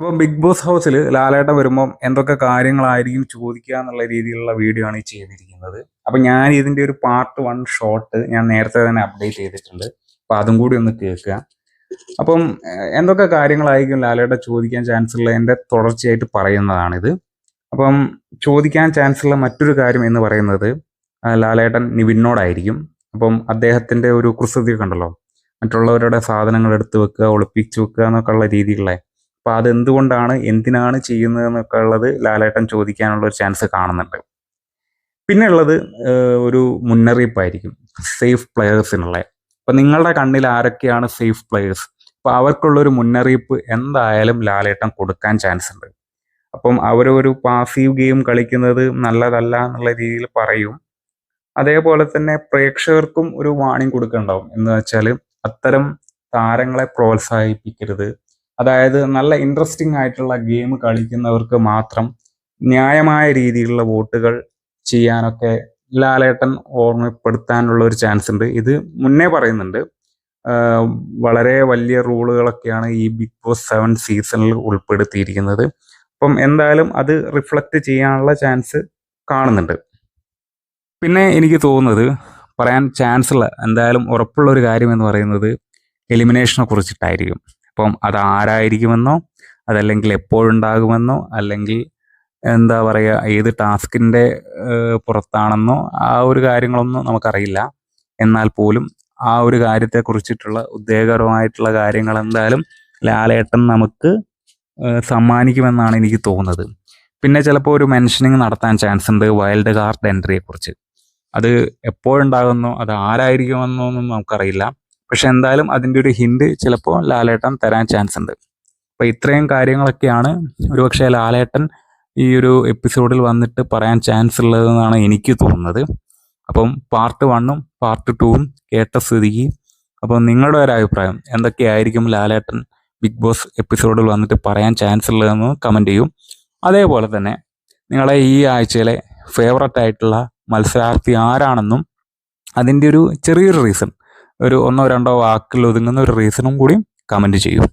അപ്പോൾ big boss ഹൗസിൽ ലാലേട്ട വരുമ്പം എന്തൊക്കെ കാര്യങ്ങളായിരിക്കും ചോദിക്കുക എന്നുള്ള രീതിയിലുള്ള വീഡിയോ ആണ് ഈ ചെയ്തിരിക്കുന്നത്. അപ്പം ഞാൻ ഇതിന്റെ ഒരു പാർട്ട് വൺ ഷോട്ട് ഞാൻ നേരത്തെ തന്നെ അപ്ഡേറ്റ് ചെയ്തിട്ടുണ്ട്. അപ്പം അതും കൂടി ഒന്ന് കേൾക്കുക. അപ്പം എന്തൊക്കെ കാര്യങ്ങളായിരിക്കും ലാലേട്ട ചോദിക്കാൻ ചാൻസ് ഉള്ള എന്റെ തുടർച്ചയായിട്ട് പറയുന്നതാണിത്. അപ്പം ചോദിക്കാൻ ചാൻസ് ഉള്ള മറ്റൊരു കാര്യം എന്ന് പറയുന്നത് ലാലേട്ടൻ നിവിനോടായിരിക്കും. അപ്പം അദ്ദേഹത്തിന്റെ ഒരു കുസൃതി കണ്ടല്ലോ? മറ്റുള്ളവരുടെ സാധനങ്ങൾ എടുത്ത് വെക്കുക ഒളിപ്പിച്ച് വെക്കുക എന്നൊക്കെ ഉള്ള രീതിയിലുള്ള അപ്പൊ അതെന്തുകൊണ്ടാണ് എന്തിനാണ് ചെയ്യുന്നത് എന്നൊക്കെ ഉള്ളത് ലാലേട്ടൻ ചോദിക്കാനുള്ള ഒരു ചാൻസ് കാണുന്നുണ്ട്. പിന്നെ ഉള്ളത് ഒരു മുന്നറിയിപ്പായിരിക്കും. സേഫ് പ്ലെയേഴ്സിനുള്ള അപ്പൊ നിങ്ങളുടെ കണ്ണിൽ ആരൊക്കെയാണ് സേഫ് പ്ലെയേഴ്സ് അപ്പൊ അവർക്കുള്ളൊരു മുന്നറിയിപ്പ് എന്തായാലും ലാലേട്ടൻ കൊടുക്കാൻ ചാൻസ് ഉണ്ട്. അപ്പം അവരൊരു പാസീവ് ഗെയിം കളിക്കുന്നത് നല്ലതല്ല എന്നുള്ള രീതിയിൽ പറയും. അതേപോലെ തന്നെ പ്രേക്ഷകർക്കും ഒരു വാണിംഗ് കൊടുക്കുന്നുണ്ടാവും എന്ന് വെച്ചാൽ അത്തരം താരങ്ങളെ പ്രോത്സാഹിപ്പിക്കരുത്. അതായത് നല്ല ഇൻട്രസ്റ്റിംഗ് ആയിട്ടുള്ള ഗെയിം കളിക്കുന്നവർക്ക് മാത്രം ന്യായമായ രീതിയിലുള്ള വോട്ടുകൾ ചെയ്യാനൊക്കെ ലാലേട്ടൻ ഓർമ്മപ്പെടുത്താനുള്ള ഒരു ചാൻസ് ഉണ്ട്. ഇത് മുന്നേ പറയുന്നുണ്ട്. വളരെ വലിയ റൂളുകളൊക്കെയാണ് ഈ ബിഗ് ബോസ് സെവൻ സീസണിൽ ഉൾപ്പെടുത്തിയിരിക്കുന്നത്. അപ്പം എന്തായാലും അത് റിഫ്ലക്റ്റ് ചെയ്യാനുള്ള ചാൻസ് കാണുന്നുണ്ട്. പിന്നെ എനിക്ക് തോന്നുന്നത് പറയാൻ ചാൻസ് ഉള്ള എന്തായാലും ഉറപ്പുള്ള ഒരു കാര്യം എന്ന് പറയുന്നത് എലിമിനേഷനെ കുറിച്ചിട്ടായിരിക്കും. അപ്പം അത് ആരായിരിക്കുമെന്നോ അതല്ലെങ്കിൽ എപ്പോഴുണ്ടാകുമെന്നോ അല്ലെങ്കിൽ എന്താ പറയുക ഏത് ടാസ്കിന്റെ പുറത്താണെന്നോ ആ ഒരു കാര്യങ്ങളൊന്നും നമുക്കറിയില്ല. എന്നാൽ പോലും ആ ഒരു കാര്യത്തെ കുറിച്ചിട്ടുള്ള ഉദ്വേഗപരമായിട്ടുള്ള കാര്യങ്ങൾ എന്തായാലും ലാലേട്ടൻ നമുക്ക് സമ്മാനിക്കുമെന്നാണ് എനിക്ക് തോന്നുന്നത്. പിന്നെ ചിലപ്പോൾ ഒരു മെൻഷനിങ് നടത്താൻ ചാൻസ് ഉണ്ട് വൈൽഡ് കാർഡ് എൻട്രിയെക്കുറിച്ച് അത് എപ്പോഴുണ്ടാകുന്നോ അത് ആരായിരിക്കുമെന്നോ ഒന്നും നമുക്കറിയില്ല. പക്ഷെ എന്തായാലും അതിന്റെ ഒരു ഹിന്റ് ചിലപ്പോൾ ലാലേട്ടൻ തരാൻ ചാൻസ് ഉണ്ട്. അപ്പൊ ഇത്രയും കാര്യങ്ങളൊക്കെയാണ് ഒരുപക്ഷെ ലാലേട്ടൻ ഈ ഒരു എപ്പിസോഡിൽ വന്നിട്ട് പറയാൻ ചാൻസ് ഉള്ളതെന്നാണ് എനിക്ക് തോന്നുന്നത്. അപ്പം പാർട്ട് വണ്ണും പാർട്ട് ടൂവും കേട്ട സ്ഥിതിക്ക് അപ്പം നിങ്ങളുടെ ഒരു അഭിപ്രായം എന്തൊക്കെയായിരിക്കും ലാലേട്ടൻ ബിഗ് ബോസ് എപ്പിസോഡിൽ വന്നിട്ട് പറയാൻ ചാൻസ് ഉള്ളതെന്ന് കമന്റ് ചെയ്യും. അതേപോലെ തന്നെ നിങ്ങളെ ഈ ആഴ്ചയിലെ ഫേവററ്റ് ആയിട്ടുള്ള മത്സരാർത്ഥി ആരാണെന്നും അതിന്റെ ഒരു ചെറിയൊരു റീസൺ ഒരു ഒന്നോ രണ്ടോ വാക്കിൽ ഒതുങ്ങുന്ന ഒരു റീസണും കൂടി കമന്റ് ചെയ്യും.